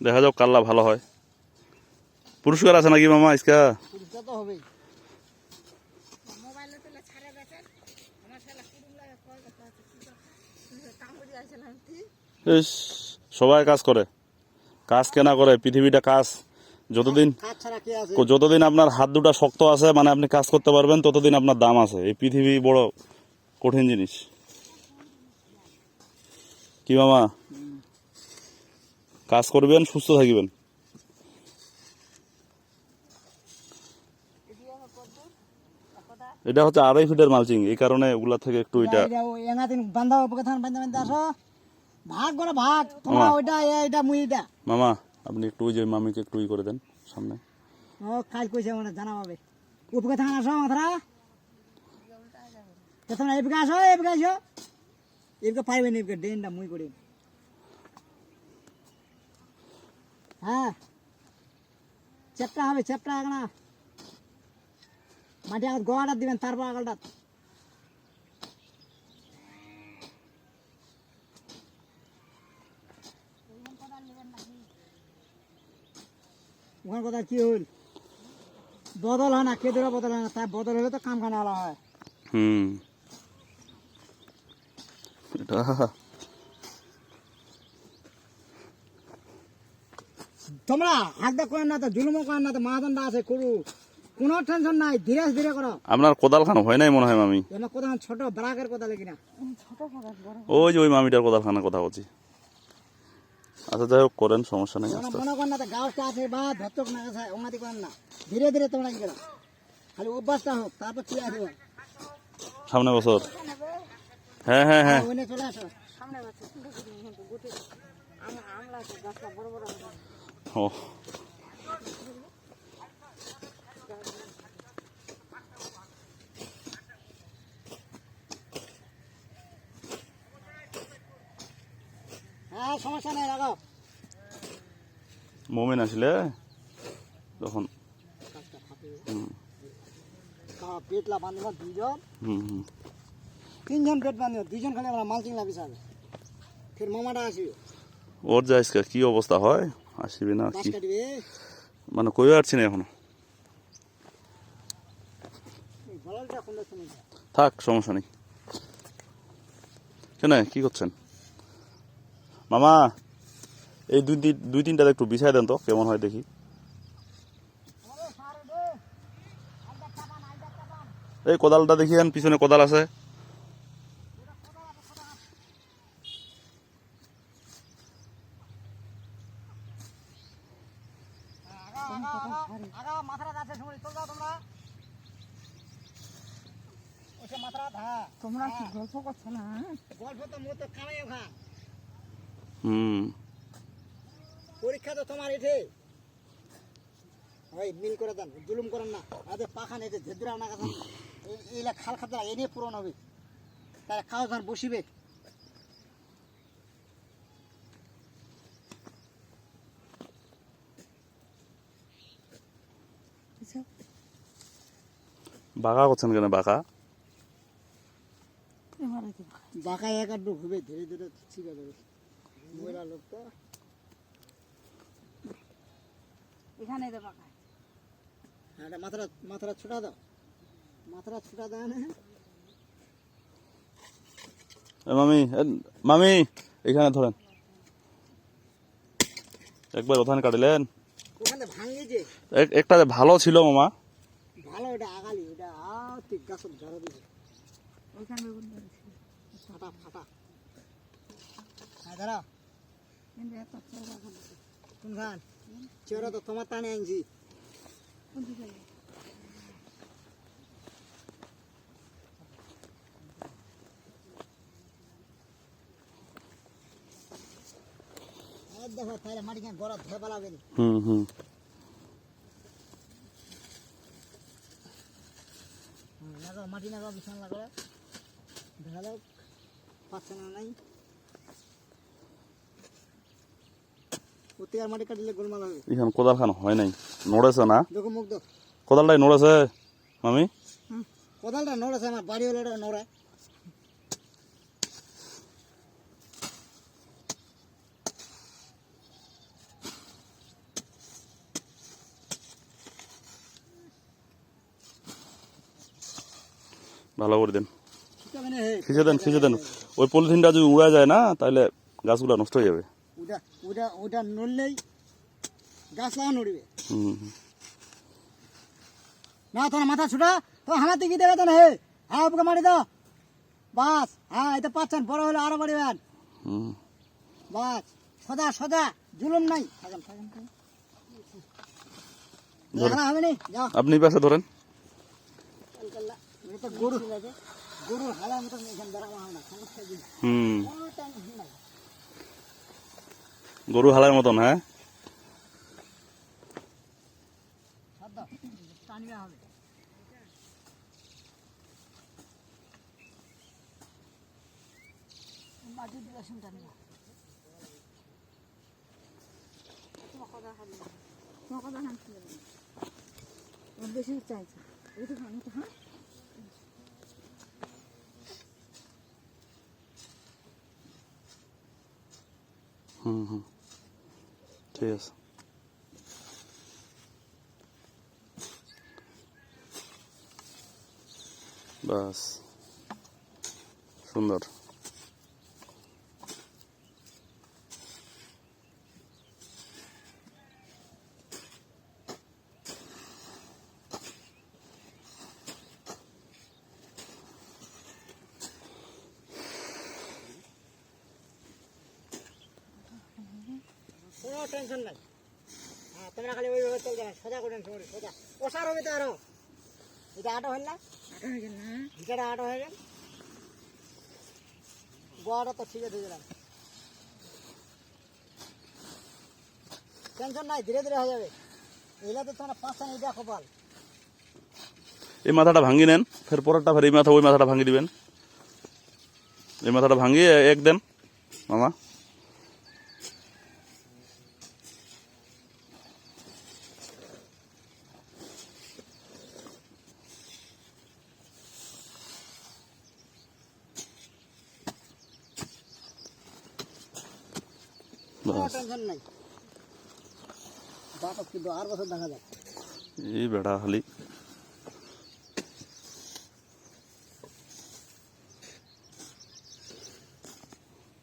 দেখা যাক কাল্লা ভালো হয়। পুরস্কার আছে নাকি মামা ইসকা সবাই কাজ করে। কাজ কেনা করে পৃথিবীটা কাজ। যতদিন যতদিন আপনার হাত দুটা শক্ত আছে মানে আপনি কাজ করতে পারবেন ততদিন আপনার দাম আছে। এই পৃথিবী বড় কঠিন জিনিস। কি মামা? কাজ করবেন সুস্থ থাকবেন। এটা হচ্ছে আড়াই ফিটের মালচিং এই কারণে ওগুলা থেকে একটু এটা ভাগ করে ভাগ তোমরা ওইটা এটা মুই এটা মামা আপনি একটু ওই যে মামিকে একটু ই করে দেন সামনে। ও কাজ কইছে মানে জানা পাবে। উপকে থান আসো মাথরা। তোমরা এদিকে আসো এদিকে আসো। এদিকে পাইবে না ডেনটা মুই করি হ্যাঁ। চেপটা হবে চেপটা আগনা মাটি আগত গোয়াটা দিবেন, তারপর আগলটা। ওখানে কথা কি হইল? বদল হয় না কে বদল হয় না, তাই বদল হলে তো কাম খানা হয়। হুম। তোমরা হাতটা করেন না তো জুলুমও করেন না তো মাহাদণ্ডা আছে করু। কোনো টেনশন নাই ধীরে ধীরে করো। আপনার কোদাল খান হয় নাই মনে হয় মামি? এমন কোথাও ছোট ব্রাকের কথা লেগে না ওই যে ওই মামিটার কোদাল খানার কথা বলছি। আচ্ছা যাই হোক করেন সমস্যা নেই আস্তে মনে করেন না তো গাছটা আছে বা ধরতক না আছে ওনাদি করেন না। ধীরে ধীরে তোমরা কি করো? খালি অভ্যাসটা হোক তারপর কি আছে সামনে বছর। হ্যাঁ হ্যাঁ হ্যাঁ। ওইনে চলে আসো। সামনে কিন্তু আমলা গাছটা বড় বড়। ও। হ্যাঁ সমস্যা নেই লাগাও মমিন আসলে? তখন। পেটলা বাঁধিব দুজন তিনজন পেট বাঁধিব দুজন খালি আমরা মালচিং লাগি যাবে ফের মামাটা আসবে। ওর যা আজকে কি অবস্থা হয়? আসবি না কি? মানে কই আসছি না এখনও। থাক সমস্যা নেই। কেন কি করছেন? মামা এই দুই তিন- দুই তিনটা একটু বিছাই দেন তো কেমন হয় দেখি। এই কোদালটা দেখিয়েন পিছনে কোদাল আছে আগা মাথাটা যাচ্ছে সময় চল যাও তোমরা ওসে মাথাটা হ্যাঁ তোমরা কি গল্প করছ না? হ্যাঁ? গল্প তো মুখ তো কামাই খা হুম। পরীক্ষা তো তোমার এঠে। ওই মিল করে দেন জুলুম করেন না। আদে পাখান এতে ধেদরা না কাছে এইলা খাল খাতরা এনে পূরণ হবে। তারা খাওয়া ধান বসিবে। বাঁকা করছেন কেন বাঁকা দিবা। বাঁকা এক আড্ডু ঘুবে ধীরে ধীরে ছিঁড়ে দেবে মহিলা লোক তো। এখানে দেবা খায় হ্যাঁ এটা মাথাটা মাথাটা ছুটা দাও। মাথাটা ছুটা দাও না। মামি মামি এখানে ধরেন। একবার ওখানে কাটিলেন। ওখানে ভাঙি যে একটা ভালো ছিল মামা। ভালো এটা আগালি এটা আর ঠিক দিছে ওইখানে বেগুন ধরেছি। ফাটা ফাটা হ্যাঁ দাঁড়া কেন? কোনখান চেহারা তো তোমার টানে আনছি। দেখো তাহলে মাটি গড়া ধে পালাবে হুম হুম। মাটি লাগাও বিছানা দেখা যাও পাচ্ছে না নাই? এখানে কোদাল খান হয় নাই নড়েছে না? কোদালটাই নড়েছে মামি? কোদালটা নড়েছে আমার বাড়ি হলে নড়ে। ভালো করে দেন। খিচে দেন খিচে দেন ওই পলিথিনটা যদি উড়া যায় না তাহলে গাছগুলো নষ্ট হয়ে যাবে। ওটা ওটা ওটা নড়লেই গাছ লাগা নড়বে। হুম হুম। না তোর মাথা ছুটা তো হামাতে কি দেবে না হে হ্যাঁ ওকে মারি দাও। বাস হ্যাঁ এটা পাচ্ছেন বড় হলে আরও বাড়িবেন। বাস সদা সদা জুলুম নাই। থাকেন থাকেন আপনি পাশে ধরেন। গরু গরু হালার মতন এখানে হয় সমস্যা কি? হুম। গরু হালার মতন হ্যাঁ? টানবে হবে। মাটি দিলে তোমার কথা বেশি চাইছে। ওই তো হ্যাঁ? হুম হুম ঠিক আছে বাস সুন্দর কোনো টেনশন নাই। হ্যাঁ তোমরা খালি ওইভাবে চলবে না সোজা করে সোজা। ওষার হবে তো আরও। এটা আটো হল না? আটা গেল না। ভিটাটা আটো হয়ে গেল। গোয়াটা তো ঠিক আছে দিলাম টেনশন নাই ধীরে ধীরে হয়ে যাবে। এগুলা তো তোমরা পাঁচটা নিয়ে দেখো এই মাথাটা ভাঙি নেন ফের পরেরটা ফের এই মাথা ওই মাথাটা ভাঙি দিবেন। এই মাথাটা ভাঙিয়ে এক দেন মামা কোনো বাস টেনশন নাই বাপস কিন্তু আর বছর দেখা যায় এই বেড়া খালি